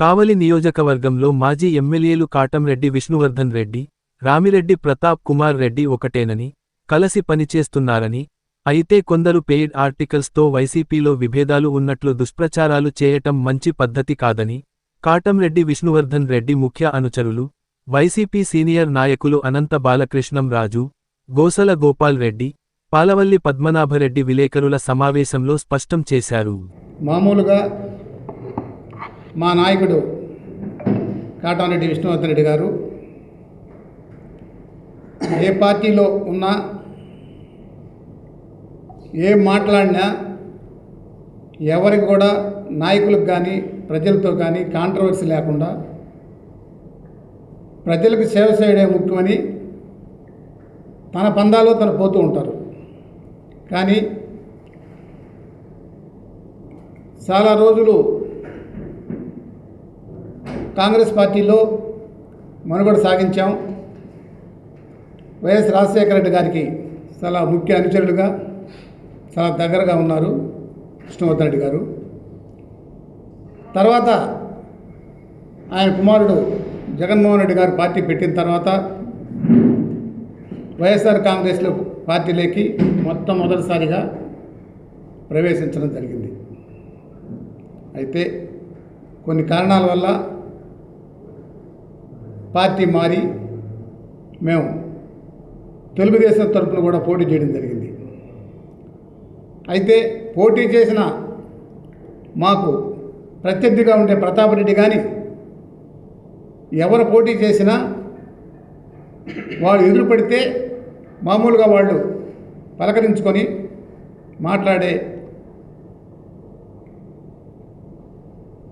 కావలి నియోజకవర్గంలో మాజీ ఎమ్మెల్యేలు కాటంరెడ్డి విష్ణువర్ధన్ రెడ్డి రామిరెడ్డి ప్రతాప్ కుమార్ రెడ్డి ఒకటేనని కలసి పనిచేస్తున్నారని అయితే కొందరు పెయిడ్ ఆర్టికల్స్తో వైసీపీలో విభేదాలు ఉన్నట్లు దుష్ప్రచారాలు చేయటం మంచి పద్ధతి కాదని కాటంరెడ్డి విష్ణువర్ధన్ రెడ్డి ముఖ్య అనుచరులు వైసీపీ సీనియర్ నాయకులు అనంత బాలకృష్ణం రాజు గోసల గోపాల్ రెడ్డి పాలవల్లి పద్మనాభరెడ్డి విలేకరుల సమావేశంలో స్పష్టం చేశారు. మామూలుగా మా నాయకుడు కాటారెడ్డి విష్ణువర్ధన్ రెడ్డి గారు ఏ పార్టీలో ఉన్నా ఏం మాట్లాడినా ఎవరికి కూడా నాయకులకు కానీ ప్రజలతో కానీ కాంట్రవర్సీ లేకుండా ప్రజలకు సేవ చేయడమే ముఖ్యమని తన పందాలో తను పోతూ ఉంటారు. కానీ చాలా రోజులు కాంగ్రెస్ పార్టీలో మనుగడ సాగించాం. వైఎస్ రాజశేఖర రెడ్డి గారికి చాలా ముఖ్య అనుచరులుగా చాలా దగ్గరగా ఉన్నారు విష్ణువర్ధన్ రెడ్డి గారు. తర్వాత ఆయన కుమారుడు జగన్మోహన్ రెడ్డి గారు పార్టీ పెట్టిన తర్వాత వైఎస్ఆర్ కాంగ్రెస్లో పార్టీలోకి మొట్టమొదటిసారిగా ప్రవేశించడం జరిగింది. అయితే కొన్ని కారణాల వల్ల పార్టీ మారి మేము తెలుగుదేశం తరపున కూడా పోటీ చేయడం జరిగింది. అయితే పోటీ చేసిన మాకు ప్రత్యర్థిగా ఉండే ప్రతాప్ రెడ్డి కానీ ఎవరు పోటీ చేసినా వాళ్ళు ఎదురుపడితే మామూలుగా వాళ్ళు పలకరించుకొని మాట్లాడే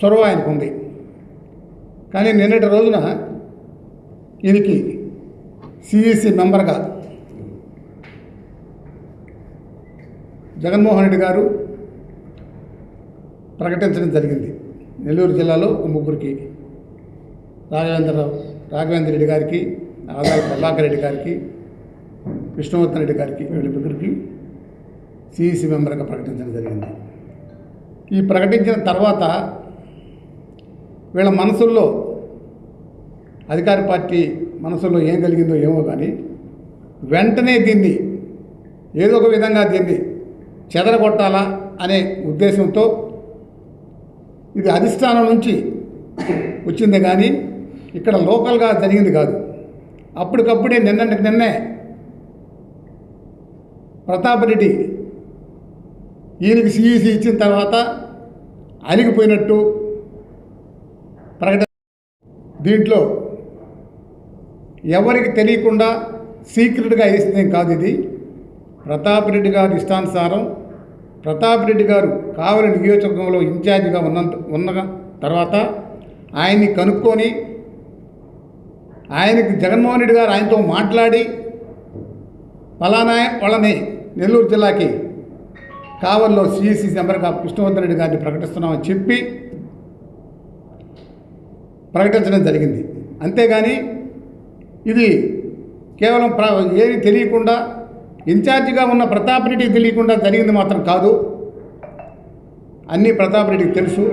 చొరవ ఆయనకు ఉంది కానీ నిన్నటి రోజున ఈయనకి సిఈసి మెంబర్గా జగన్మోహన్ రెడ్డి గారు ప్రకటించడం జరిగింది. నెల్లూరు జిల్లాలో ఒక ముగ్గురికి రాఘవేంద్రరావు రాఘవేంద్ర రెడ్డి గారికి ఆదాల ప్రభాకర్ రెడ్డి గారికి విష్ణువర్ధన్ రెడ్డి గారికి వీళ్ళ ముగ్గురికి సిఈసి మెంబర్గా ప్రకటించడం జరిగింది. ఈ ప్రకటించిన తర్వాత వీళ్ళ మనసుల్లో అధికార పార్టీ మనసులో ఏం కలిగిందో ఏమో కానీ వెంటనే దీన్ని ఏదో ఒక విధంగా దీన్ని చెదరగొట్టాలా అనే ఉద్దేశంతో ఇది అధిష్టానం నుంచి వచ్చింది కానీ ఇక్కడ లోకల్గా జరిగింది కాదు. అప్పటికప్పుడే నిన్నటికి నిన్నే ప్రతాప్ రెడ్డి ఈయనకి సిఈసి ఇచ్చిన తర్వాత అలిగిపోయినట్టు ప్రకటన దీంట్లో ఎవరికి తెలియకుండా సీక్రెట్గా వేసిందేం కాదు ఇది. ప్రతాప్ రెడ్డి గారి ఇష్టానుసారం ప్రతాప్ రెడ్డి గారు కావలి నియోజకవర్గంలో ఇన్ఛార్జిగా ఉన్నంత ఉన్న తర్వాత ఆయన్ని కనుక్కొని ఆయనకి జగన్మోహన్ రెడ్డి గారు ఆయనతో మాట్లాడి ఫలానా వాళ్ళని నెల్లూరు జిల్లాకి కావల్లో సిఎస్సి మెంబర్గా కృష్ణవర్ధన్ రెడ్డి గారిని ప్రకటిస్తున్నామని చెప్పి ప్రకటించడం జరిగింది. అంతేగాని ఇది కేవలం ప్ర ఏమి తెలియకుండా ఇన్ఛార్జిగా ఉన్న ప్రతాప్ రెడ్డికి తెలియకుండా జరిగింది మాత్రం కాదు. అన్నీ ప్రతాప్ రెడ్డికి తెలుసు.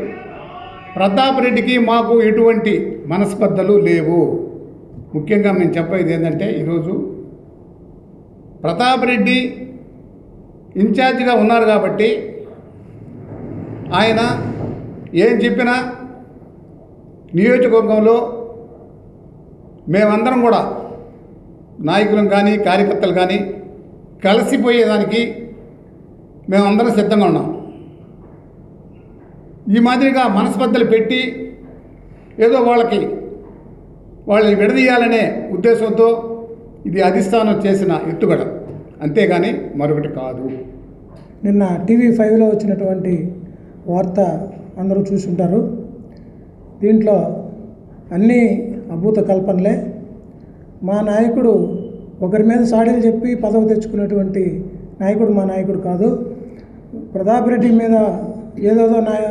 ప్రతాప్ రెడ్డికి మాకు ఎటువంటి మనస్పర్ధలు లేవు. ముఖ్యంగా మేము చెప్పేది ఏంటంటే ఈరోజు ప్రతాప్ రెడ్డి ఇన్ఛార్జిగా ఉన్నారు కాబట్టి ఆయన ఏం చెప్పినా నియోజకవర్గంలో మేమందరం కూడా నాయకులం కానీ కార్యకర్తలు కానీ కలిసిపోయేదానికి మేమందరం సిద్ధంగా ఉన్నాం. ఈ మాదిరిగా మనస్పర్ధలు పెట్టి ఏదో వాళ్ళకి వాళ్ళని విడదీయాలనే ఉద్దేశంతో ఇది అధిష్టానం చేసిన ఎత్తుగడ. అంతేగాని మరొకటి కాదు. నిన్న టీవీ ఫైవ్లో వచ్చినటువంటి వార్త అందరూ చూసుంటారు. దీంట్లో అన్నీ అభూత కల్పనలే మా నాయకుడు ఒకరి మీద సాడీలు చెప్పి పదవి తెచ్చుకున్నటువంటి నాయకుడు మా నాయకుడు కాదు. ప్రతాప్ రెడ్డి మీద ఏదేదో నాయ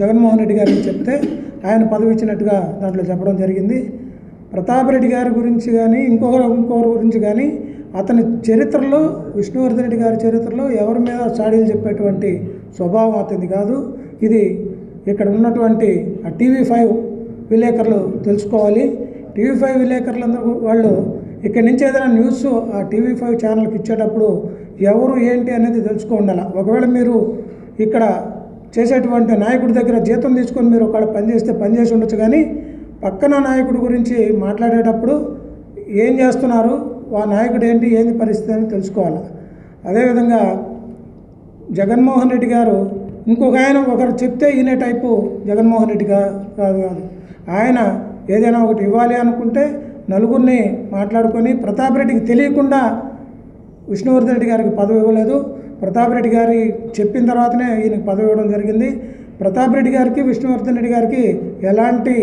జగన్మోహన్ రెడ్డి గారిని చెప్తే ఆయన పదవి ఇచ్చినట్టుగా దాంట్లో చెప్పడం జరిగింది. ప్రతాప్ రెడ్డి గారి గురించి కానీ ఇంకొకరు ఇంకొకరి గురించి కానీ అతని చరిత్రలో విష్ణువర్ధన్ రెడ్డి గారి చరిత్రలో ఎవరి మీద సాడీలు చెప్పేటువంటి స్వభావం అతనిది కాదు. ఇది ఇక్కడ ఉన్నటువంటి ఆ టీవీ ఫైవ్ విలేకరులు తెలుసుకోవాలి. టీవీ ఫైవ్ విలేకరులందరూ వాళ్ళు ఇక్కడి నుంచి ఏదైనా న్యూస్ ఆ టీవీ ఫైవ్ ఛానల్కి ఇచ్చేటప్పుడు ఎవరు ఏంటి అనేది తెలుసుకో ఉండాలి. ఒకవేళ మీరు ఇక్కడ చేసేటువంటి నాయకుడి దగ్గర జీతం తీసుకొని మీరు ఒకవేళ పనిచేస్తే పనిచేసి ఉండొచ్చు కానీ పక్కన నాయకుడి గురించి మాట్లాడేటప్పుడు ఏం చేస్తున్నారు ఆ నాయకుడు ఏంటి ఏంది పరిస్థితి అని తెలుసుకోవాలి. అదేవిధంగా జగన్మోహన్ రెడ్డి గారు ఇంకొక ఆయన ఒకరు చెప్తే ఈయన టైపు జగన్మోహన్ రెడ్డి గారు కాదు. ఆయన ఏదైనా ఒకటి ఇవ్వాలి అనుకుంటే నలుగురిని మాట్లాడుకొని ప్రతాప్ రెడ్డికి తెలియకుండా విష్ణువర్ధన్ రెడ్డి గారికి పదవి ఇవ్వలేదు. ప్రతాప్ రెడ్డి గారి చెప్పిన తర్వాతనే ఈయనకు పదవి ఇవ్వడం జరిగింది. ప్రతాప్ రెడ్డి గారికి విష్ణువర్ధన్ రెడ్డి గారికి ఎలాంటి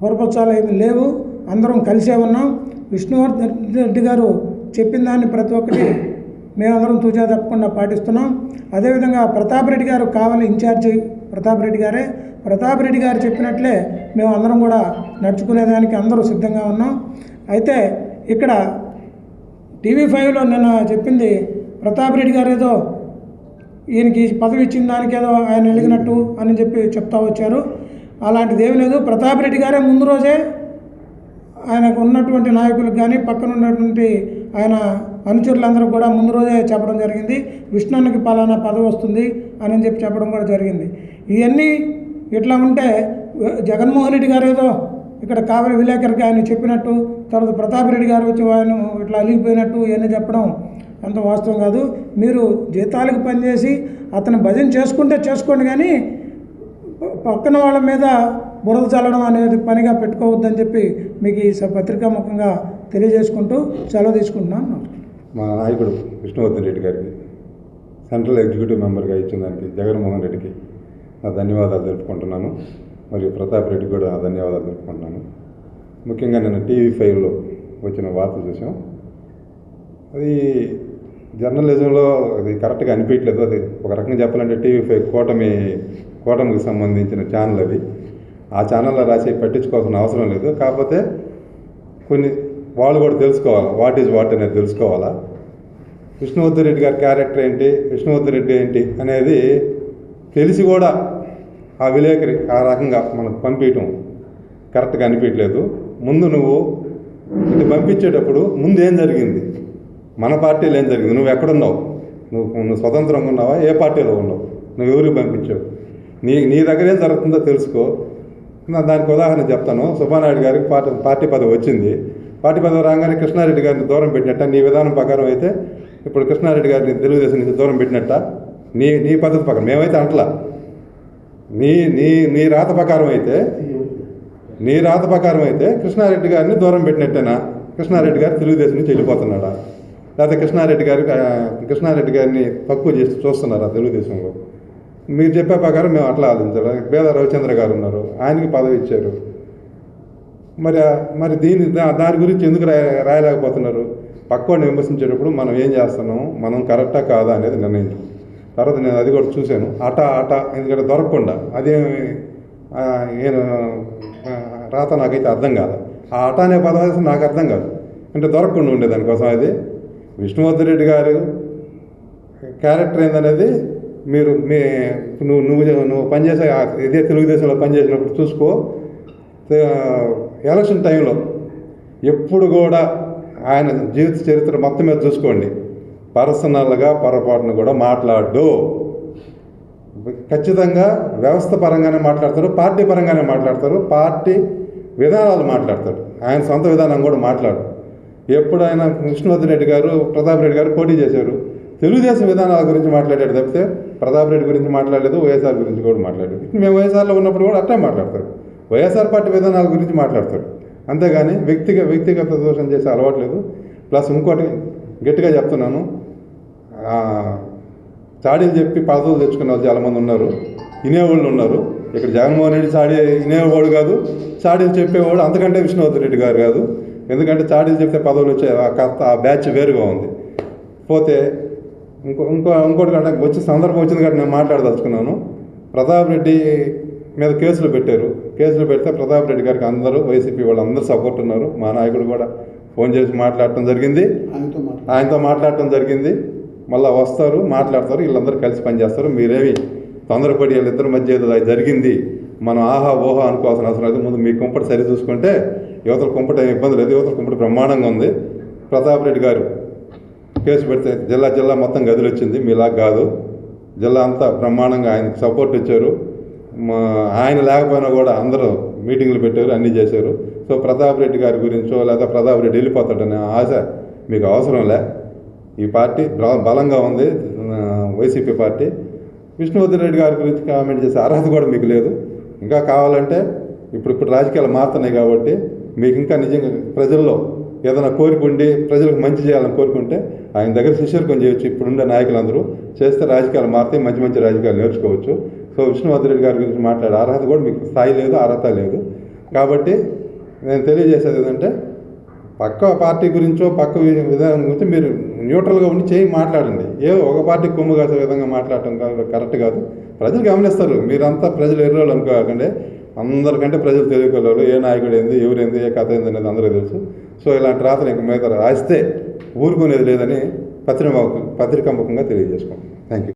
పొరపచ్చాలు ఏమి లేవు. అందరం కలిసే ఉన్నాం. విష్ణువర్ధన్ రెడ్డి గారు చెప్పిన దాన్ని ప్రతి ఒక్కటి మేమందరం తూచా తప్పకుండా పాటిస్తున్నాం. అదేవిధంగా ప్రతాప్ రెడ్డి గారు కావాలి ఇన్ఛార్జి ప్రతాప్ రెడ్డి గారే. ప్రతాప్ రెడ్డి గారు చెప్పినట్లే మేము అందరం కూడా నడుచుకునేదానికి అందరూ సిద్ధంగా ఉన్నాం. అయితే ఇక్కడ టీవీ ఫైవ్లో నిన్న చెప్పింది ప్రతాప్ రెడ్డి గారు ఏదో ఈయనకి పదవి ఇచ్చిన దానికి ఏదో ఆయన వెలిగినట్టు అని చెప్పి చెప్తా వచ్చారు. అలాంటిది ఏమి లేదు. ప్రతాప్ రెడ్డి గారే ముందు రోజే ఆయనకు ఉన్నటువంటి నాయకులకు కానీ పక్కన ఉన్నటువంటి ఆయన అనుచరులందరూ కూడా ముందు రోజే చెప్పడం జరిగింది. విష్ణునికి పలానా పదవి వస్తుంది అని చెప్పి చెప్పడం కూడా జరిగింది. ఇవన్నీ ఇట్లా ఉంటే జగన్మోహన్ రెడ్డి గారు ఏదో ఇక్కడ కావలి విలేకరికి ఆయన చెప్పినట్టు తర్వాత ప్రతాప్ రెడ్డి గారు వచ్చి ఆయన ఇట్లా అలిగిపోయినట్టు ఇవన్నీ చెప్పడం అంత వాస్తవం కాదు. మీరు జీతాలకు పనిచేసి అతను భజన చేసుకుంటే చేసుకోండి కానీ పక్కన వాళ్ళ మీద బురద చల్లడం అనేది పనిగా పెట్టుకోవద్దని చెప్పి మీకు ఈ స- పత్రికా ముఖంగా తెలియజేసుకుంటూ సెలవు తీసుకుంటున్నాను మా నాయకుడు విష్ణువర్ధన్ రెడ్డి గారికి సెంట్రల్ ఎగ్జిక్యూటివ్ మెంబర్గా ఇచ్చిన దానికి జగన్మోహన్ రెడ్డికి నా ధన్యవాదాలు తెలుపుకుంటున్నాను. మరియు ప్రతాప్ రెడ్డికి కూడా నా ధన్యవాదాలు తెలుపుకుంటున్నాను. ముఖ్యంగా నేను టీవీ ఫైవ్లో వచ్చిన వార్త చూసాం. అది జర్నలిజంలో అది కరెక్ట్గా అనిపించలేదు అది ఒక రకంగా చెప్పాలంటే టీవీ ఫైవ్ కూటమి కూటమికి సంబంధించిన ఛానల్ అది. ఆ ఛానల్లో రాసి పట్టించుకోవాల్సిన అవసరం లేదు. కాకపోతే కొన్ని వాళ్ళు కూడా తెలుసుకోవాలి? వాట్ ఈజ్ వాట్ అనేది తెలుసుకోవాలా? విష్ణువర్ధన్ రెడ్డి గారి క్యారెక్టర్ ఏంటి? విష్ణువర్ధన్ రెడ్డి ఏంటి? అనేది తెలిసి కూడా ఆ విలేకరి ఆ రకంగా మనకు పంపించటం కరెక్ట్గా అనిపించలేదు ముందు నువ్వు ఇది పంపించేటప్పుడు ముందు ఏం జరిగింది? మన పార్టీలో ఏం జరిగింది? నువ్వు ఎక్కడున్నావు? నువ్వు నువ్వు స్వతంత్రంగా ఉన్నావా? ఏ పార్టీలో ఉన్నావు? నువ్వు ఎవరికి పంపించావు? నీ నీ దగ్గర ఏం జరుగుతుందో తెలుసుకో. దానికి ఉదాహరణ చెప్తాను. సుబ్బానాయుడు గారికి పార్టీ పార్టీ పదవి వచ్చింది. పార్టీ పదవి రాగానే కృష్ణారెడ్డి గారిని దూరం పెట్టినట్ట. నీ విధానం ప్రకారం అయితే ఇప్పుడు కృష్ణారెడ్డి గారిని తెలుగుదేశం నుంచి దూరం పెట్టినట్ట. నీ నీ పద్ధతి ప్రకారం. మేమైతే అంటలా. నీ నీ నీ రాత ప్రకారం అయితే నీ రాత ప్రకారం అయితే కృష్ణారెడ్డి గారిని దూరం పెట్టినట్టేనా? కృష్ణారెడ్డి గారు తెలుగుదేశం నుంచి వెళ్ళిపోతున్నాడా? లేకపోతే కృష్ణారెడ్డి గారు కృష్ణారెడ్డి గారిని తక్కువ చేసి చూస్తున్నారా తెలుగుదేశంలో? మీరు చెప్పే ప్రకారం మేము అట్లా ఆలోచించాలి పేద రవిచంద్ర గారు ఉన్నారు. ఆయనకి పదవి ఇచ్చారు. మరి మరి దీని దా- దాని గురించి ఎందుకు రాయ రాయలేకపోతున్నారు? పక్కోడిని విమర్శించేటప్పుడు మనం ఏం చేస్తున్నాం? మనం కరెక్టా కాదా అనేది నిర్ణయించాం తర్వాత నేను అది కూడా చూశాను. అట అట ఎందుకంటే దొరకకుండా. అదేమి నేను రాత నాకైతే అర్థం కాదు ఆ అట అనే పదం నాకు అర్థం కాదు. అంటే దొరకకుండా ఉండే దానికోసం అది. విష్ణువర్ధన్ రెడ్డి గారు క్యారెక్టర్ ఏందనేది మీరు మీ నువ్వు నువ్వు నువ్వు పనిచేసే ఇదే తెలుగుదేశంలో పనిచేసినప్పుడు చూసుకో. ఎలక్షన్ టైంలో ఎప్పుడు కూడా ఆయన జీవిత చరిత్ర మొత్తం మీద చూసుకోండి. పర్సనల్గా పొరపాటును కూడా మాట్లాడు. ఖచ్చితంగా వ్యవస్థ పరంగానే మాట్లాడతారు పార్టీ పరంగానే మాట్లాడతారు పార్టీ విధానాలు మాట్లాడతాడు ఆయన సొంత విధానం కూడా మాట్లాడు. ఎప్పుడైనా కృష్ణవర్ధన్ రెడ్డి గారు ప్రతాప్ రెడ్డి గారు పోటీ చేశారు. తెలుగుదేశం విధానాల గురించి మాట్లాడాడు తప్పితే ప్రతాప్ రెడ్డి గురించి మాట్లాడలేదు వైఎస్ఆర్ గురించి కూడా మాట్లాడలేదు. మేము వైఎస్ఆర్లో ఉన్నప్పుడు కూడా అట్టే మాట్లాడతారు. వైఎస్ఆర్ పార్టీ విధానాల గురించి మాట్లాడతారు. అంతేగాని వ్యక్తిగత వ్యక్తిగత దోషం చేసే అలవాట్లేదు ప్లస్ ఇంకోటి గట్టిగా చెప్తున్నాను. చాడీలు చెప్పి పదవులు తెచ్చుకున్న వాళ్ళు చాలామంది ఉన్నారు. వినేవాళ్ళు ఉన్నారు. ఇక్కడ జగన్మోహన్ రెడ్డి చాడీ వినేవాడు కాదు. చాడీలు చెప్పేవాడు అంతకంటే విష్ణువర్ధన్ రెడ్డి గారు కాదు. ఎందుకంటే చాడీలు చెప్తే పదవులు వచ్చే కాస్త ఆ బ్యాచ్ వేరుగా ఉంది. పోతే ఇంకో ఇంకో ఇంకోటి కంటే వచ్చే సందర్భం వచ్చింది కాబట్టి నేను మాట్లాడదలుచుకున్నాను. ప్రతాప్ రెడ్డి మీద కేసులు పెట్టారు. కేసులు పెడితే ప్రతాప్ రెడ్డి గారికి అందరూ వైసీపీ వాళ్ళు అందరూ సపోర్ట్ ఉన్నారు. మా నాయకుడు కూడా ఫోన్ చేసి మాట్లాడటం జరిగింది. ఆయనతో మాట్లాడు ఆయనతో మాట్లాడటం జరిగింది. మళ్ళీ వస్తారు మాట్లాడతారు. వీళ్ళందరూ కలిసి పనిచేస్తారు. మీరేమి తొందరపడి వీళ్ళిద్దరి మధ్య ఏదో అది జరిగింది. మనం ఆహా ఓహా అనుకోవాల్సిన అవసరం లేదు. ముందు మీ కుంపటి సరి చూసుకుంటే యువతల కుంపటి ఏమి ఇబ్బంది లేదు. యువతల కుంపటి బ్రహ్మాండంగా ఉంది. ప్రతాప్ రెడ్డి గారు కేసు పెడితే జిల్లా జిల్లా మొత్తం గదిలి వచ్చింది మీలా కాదు. జిల్లా అంతా బ్రహ్మాండంగా ఆయనకు సపోర్ట్ ఇచ్చారు. మా ఆయన లేకపోయినా కూడా అందరూ మీటింగ్లు పెట్టారు అన్నీ చేశారు. సో ప్రతాప్ రెడ్డి గారి గురించో లేదా ప్రతాప్ రెడ్డి వెళ్ళిపోతాడనే ఆశ మీకు అవసరం లే. ఈ పార్టీ బలంగా ఉంది. YCP party. విష్ణువర్ధన్ రెడ్డి గారి గురించి కామెంట్ చేసే అర్హత కూడా మీకు లేదు. ఇంకా కావాలంటే ఇప్పుడు ఇప్పుడు రాజకీయాలు మారుతున్నాయి కాబట్టి మీకు ఇంకా నిజంగా ప్రజల్లో ఏదైనా కోరిక ఉండి ప్రజలకు మంచి చేయాలని కోరుకుంటే ఆయన దగ్గర శిష్యర్కం చేయొచ్చు. ఇప్పుడుండే నాయకులందరూ చేస్తే రాజకీయాలు మారితే మంచి మంచి రాజకీయాలు నేర్చుకోవచ్చు. సో విష్ణువర్ధన్ రెడ్డి గారి గురించి మాట్లాడే అర్హత కూడా మీకు స్థాయి లేదు అర్హత లేదు. కాబట్టి నేను తెలియజేసేది ఏంటంటే పక్క పార్టీ గురించో పక్క విధానం గురించి మీరు న్యూట్రల్గా ఉండి చేయి మాట్లాడండి. ఏ ఒక పార్టీ కొమ్ము కాసే విధంగా మాట్లాడటం కాదు కరెక్ట్ కాదు. ప్రజలు గమనిస్తారు. మీరంతా ప్రజలు ఎర్రోళ్ళు అనుకోకండి. అందరికంటే ప్రజలు తెలియగలరు ఏ నాయకుడు ఏంది ఎవరేంది ఏ కథ ఏంది అనేది అందరికీ తెలుసు. సో ఇలాంటి రాతలు ఇంక మీద రాస్తే ఊరుకునేది లేదని పత్రిక పత్రికాముఖంగా తెలియజేసుకుంటున్నాను. Thank you